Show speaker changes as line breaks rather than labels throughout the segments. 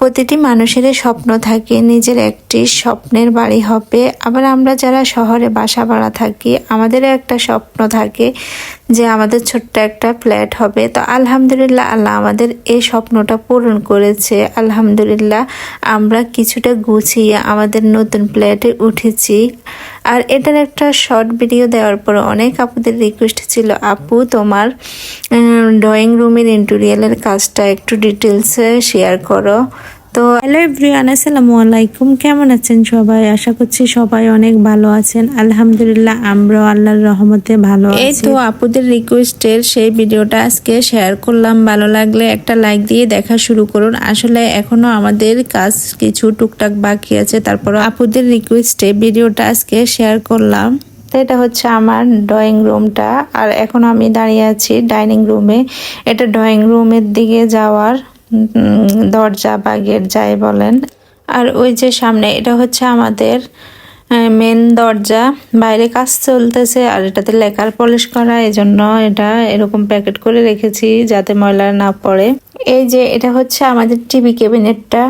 প্রতিটি মানুষের স্বপ্ন থাকে, নিজের একটি স্বপ্নের বাড়ি হবে। আবার আমরা যারা শহরে বাসা ভাড়া থাকি আমাদের একটা স্বপ্ন থাকে যে আমাদের ছোট্ট একটা ফ্ল্যাট হবে। তো আলহামদুলিল্লাহ আল্লাহ আমাদের এই স্বপ্নটা পূরণ করেছে। আলহামদুলিল্লাহ আমরা কিছুটা গুছিয়ে আমাদের নতুন ফ্ল্যাটে উঠেছি। আর এটার একটা শর্ট ভিডিও দেওয়ার পর অনেক আপুদের রিকোয়েস্ট ছিল, আপু, তোমার ড্রয়িং রুমের ইন্টেরিয়ালের কাজটা একটু ডিটেলসে শেয়ার করো। তো হ্যালো এভরিওয়ান আসসালামু আলাইকুম। কেমন আছেন সবাই? আশা করছি সবাই অনেক ভালো আছেন। আলহামদুলিল্লাহ আমরাও আল্লাহর রহমতে ভালো এই তো আপুদের রিকোয়েস্টের সেই ভিডিওটা আজকে শেয়ার করলাম। ভালো লাগলে একটা লাইক দিয়ে দেখা শুরু করুন। আসলে এখনও আমাদের কাজ কিছু টুকটাক বাকি আছে। তারপর আপুদের রিকোয়েস্টে ভিডিওটা আজকে শেয়ার করলাম। তো এটা হচ্ছে আমার ড্রয়িং রুমটা আর এখন আমি দাঁড়িয়ে আছি ডাইনিং রুমে এটা ড্রয়িং রুমের দিকে যাওয়ার দরজা বা গেট যাই বলেন। আর ওই যে সামনে, এটা হচ্ছে আমাদের মেন দরজা। বাইরে কাজ চলতেছে আর এটাতে লেখার পলিশ করা, এজন্য এটা এরকম প্যাকেট করে রেখেছি যাতে ময়লা না পড়ে। এই যে এটা হচ্ছে আমাদের টিভি ক্যাবিনেটটা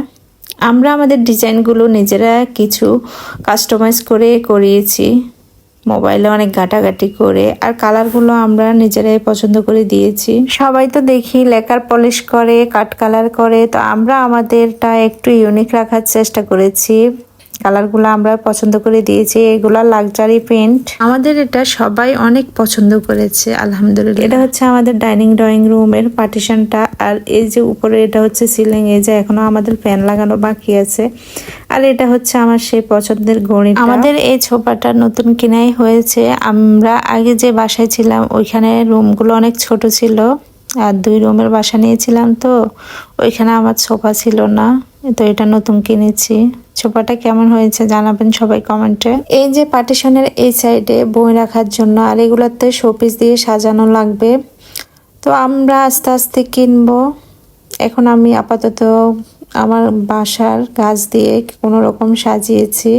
আমরা আমাদের ডিজাইনগুলো নিজেরা কিছু কাস্টমাইজ করে করিয়েছি। মোবাইলে অনেক ঘাটাঘাটি করে, আর কালারগুলো আমরা নিজেরাই পছন্দ করে দিয়েছি। সবাই তো দেখি লেকার পলিশ করে, কাট কালার করে, তো আমরা আমাদেরটা একটু ইউনিক রাখার চেষ্টা করেছি। কালারগুলো আমরা পছন্দ করে দিয়েছি, এগুলা লাক্সারি পেন্ট আমাদের এটা সবাই অনেক পছন্দ করেছে, আলহামদুলিল্লাহ। এটা হচ্ছে আমাদের ডাইনিং ড্রয়িং রুমের পার্টিশনটা আর এই যে উপরে এটা হচ্ছে সিলিং এই যে এখনও আমাদের ফ্যান লাগানো বাকি আছে। আর এটা হচ্ছে আমার সেই পছন্দের গণিত আমাদের এই ছোপাটা নতুন কিনাই হয়েছে। আমরা আগে যে বাসায় ছিলাম, ওইখানে রুমগুলো অনেক ছোট ছিল। আর দুই রুমের বাসা নিয়েছিলাম তো, ওইখানে আমার সোফা ছিল না। তো এটা নতুন কিনেছি। সোফাটা কেমন হয়েছে জানাবেন সবাই কমেন্টে। এই যে পার্টিশনের এই সাইডে বই রাখার জন্য, আর এগুলোতে শোপিস দিয়ে সাজানো লাগবে। তো আমরা আস্তে আস্তে কিনবো। এখন আমি আপাতত আমার বাসার গাছ দিয়ে কোনো রকম সাজিয়েছি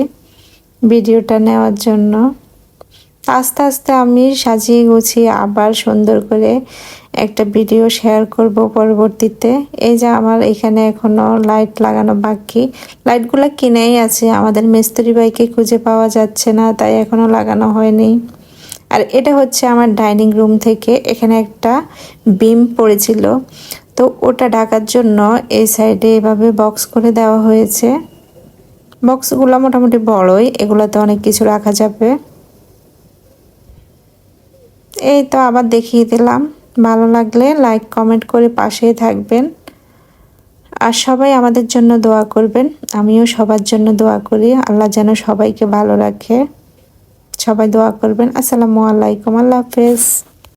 ভিডিওটা নেওয়ার জন্য। আস্তে আস্তে আমি সাজিয়ে গুছিয়ে আবার সুন্দর করে একটা ভিডিও শেয়ার করব পরবর্তীতে। এই যে আমার এখানে এখনও লাইট লাগানো বাকি। লাইটগুলো কিনেই আছে। আমাদের মিস্ত্রি বাইকে খুঁজে পাওয়া যাচ্ছে না, তাই এখনও লাগানো হয়নি। আর এটা হচ্ছে আমার ডাইনিং রুম থেকে। এখানে একটা বিম পড়েছিল। তো ওটা ঢাকার জন্য এই সাইডে এভাবে বক্স করে দেওয়া হয়েছে। বক্সগুলো মোটামুটি বড়ই, এগুলোতে অনেক কিছু রাখা যাবে। এই তো আবার দেখিয়ে দিলাম। ভালো লাগলে লাইক, কমেন্ট করে পাশেই থাকবেন। আর সবাই আমাদের জন্য দোয়া করবেন। আমিও সবার জন্য দোয়া করি। আল্লাহ যেন সবাইকে ভালো রাখে। সবাই দোয়া করবেন। আসসালামু আলাইকুম। আল্লাহ হাফেজ।